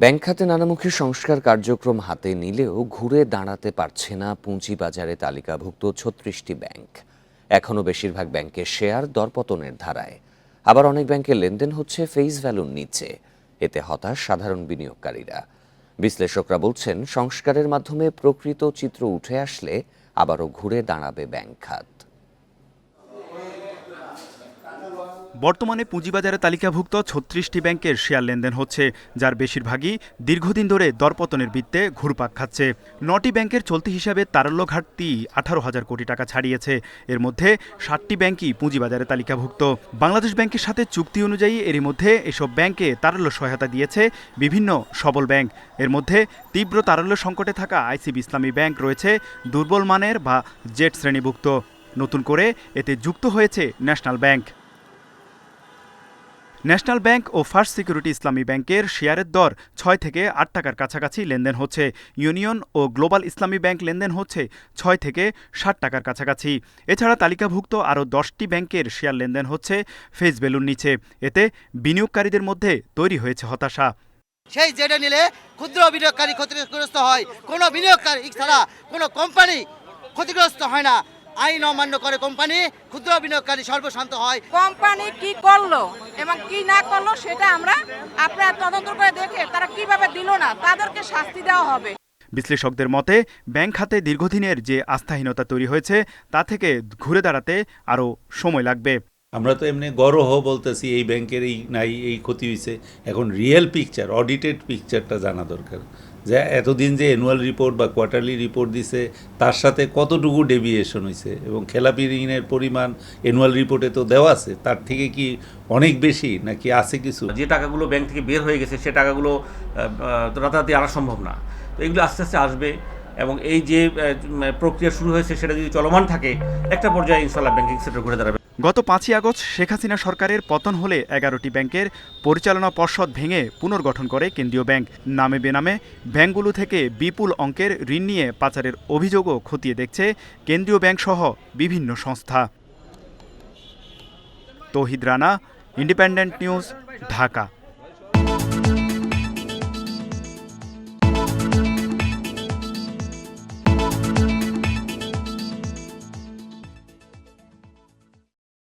Bank খাতে নানামুখী সংস্কার কার্যক্রম হাতে নিলেও ঘুরে দাঁড়াতে পারছে না পুঁজিবাজারে তালিকাভুক্ত ছত্রিশটি ব্যাংক। এখনও বেশিরভাগ ব্যাংকের শেয়ার দরপতনের ধারায়। আবার অনেক ব্যাংকের লেনদেন হচ্ছে ফেস ভ্যালুর নিচে। এতে হতাশ সাধারণ বিনিয়োগকারীরা। বিশ্লেষকরা বলছেন, সংস্কারের মাধ্যমে প্রকৃত চিত্র উঠে আসলে আবারও ঘুরে দাঁড়াবে ব্যাংক খাত। বর্তমানে পুঁজিবাজারে তালিকাভুক্ত ছত্রিশটি ব্যাংকের শেয়ার লেনদেন হচ্ছে, যার বেশিরভাগই দীর্ঘদিন ধরে দরপতনের বৃত্তে ঘুরপাক খাচ্ছে। নটি ব্যাংকের চলতি হিসাবে তারল্য ঘাটতি আঠারো হাজার কোটি টাকা ছাড়িয়েছে। এর মধ্যে ষাটটি ব্যাংকই পুঁজিবাজারে তালিকাভুক্ত। বাংলাদেশ ব্যাংকের সাথে চুক্তি অনুযায়ী এরই মধ্যে এসব ব্যাংকে তারল্য সহায়তা দিয়েছে বিভিন্ন সবল ব্যাংক। এর মধ্যে তীব্র তারল্য সংকটে থাকা আইসিবি ইসলামী ব্যাংক রয়েছে, দুর্বল মানের বা জেট শ্রেণীভুক্ত। নতুন করে এতে যুক্ত হয়েছে ন্যাশনাল ব্যাংক। ন্যাশনাল ব্যাংক ও ফার্স্ট সিকিউরিটি ইসলামী ব্যাংকের শেয়ারের দর ছয় থেকে আট টাকার কাছাকাছি লেনদেন হচ্ছে। ইউনিয়ন ও গ্লোবাল ইসলামী ব্যাংক লেনদেন হচ্ছে ছয় থেকে ষাট টাকার কাছাকাছি। এছাড়া তালিকাভুক্ত আরও দশটি ব্যাংকের শেয়ার লেনদেন হচ্ছে ফেস ভ্যালুর নিচে। এতে বিনিয়োগকারীদের মধ্যে তৈরি হয়েছে হতাশা। সেই জেডে নিলে ক্ষুদ্র বিনিয়োগকারী ক্ষতিগ্রস্ত হয় কোনো বিনিয়োগকারী ছাড়া কোনো কোম্পানি ক্ষতিগ্রস্ত হয় না। আইন অমান্য করে কোম্পানি ক্ষুদ্র বিনিয়োগকারী সর্বশান্ত হয়। কোম্পানি কি করল এবং কি না করল সেটা আমরা আপনারা তদন্ত করে দেখে তারা কীভাবে দিল না তাদেরকে শাস্তি দেওয়া হবে। বিশ্লেষকদের মতে ব্যাংক খাতে দীর্ঘদিনের যে আস্থাহীনতা তৈরি হয়েছে তা থেকে ঘুরে দাঁড়াতে আরও সময় লাগবে। আমরা তো এমনি গরহ বলতেছি এই ব্যাংকের এই নাই এই ক্ষতি হয়েছে এখন রিয়েল পিকচার অডিটেড পিকচারটা জানা দরকার। যে এতদিন যে অ্যানুয়াল রিপোর্ট বা কোয়ার্টারলি রিপোর্ট দিছে, তার সাথে কতটুকু ডেভিয়েশন হয়েছে এবং খেলাপি ঋণের পরিমাণ অ্যানুয়াল রিপোর্টে তো দেওয়া আছে, তার থেকে কি অনেক বেশি নাকি আছে কিছু? যে টাকাগুলো ব্যাংক থেকে বের হয়ে গেছে, সে টাকাগুলো রাতারাতি আনা সম্ভব না। তো এগুলো আস্তে আস্তে আসবে এবং এই যে প্রক্রিয়া শুরু হয়েছে, সেটা যদি চলমান থাকে, একটা পর্যায়ে ইনশাল্লাহ ব্যাংকিং সেক্টর ঘুরে দাঁড়াবে। গত পাঁচই আগস্ট শেখ হাসিনা সরকারের পতন হলে এগারোটি ব্যাংকের পরিচালনা পর্ষদ ভেঙে পুনর্গঠন করে কেন্দ্রীয় ব্যাংক। নামে বেনামে ব্যাংকগুলো থেকে বিপুল অঙ্কের ঋণ নিয়ে পাচারের অভিযোগও খতিয়ে দেখছে কেন্দ্রীয় ব্যাংক সহ বিভিন্ন সংস্থা। Tohid Rana, independent news, Dhaka.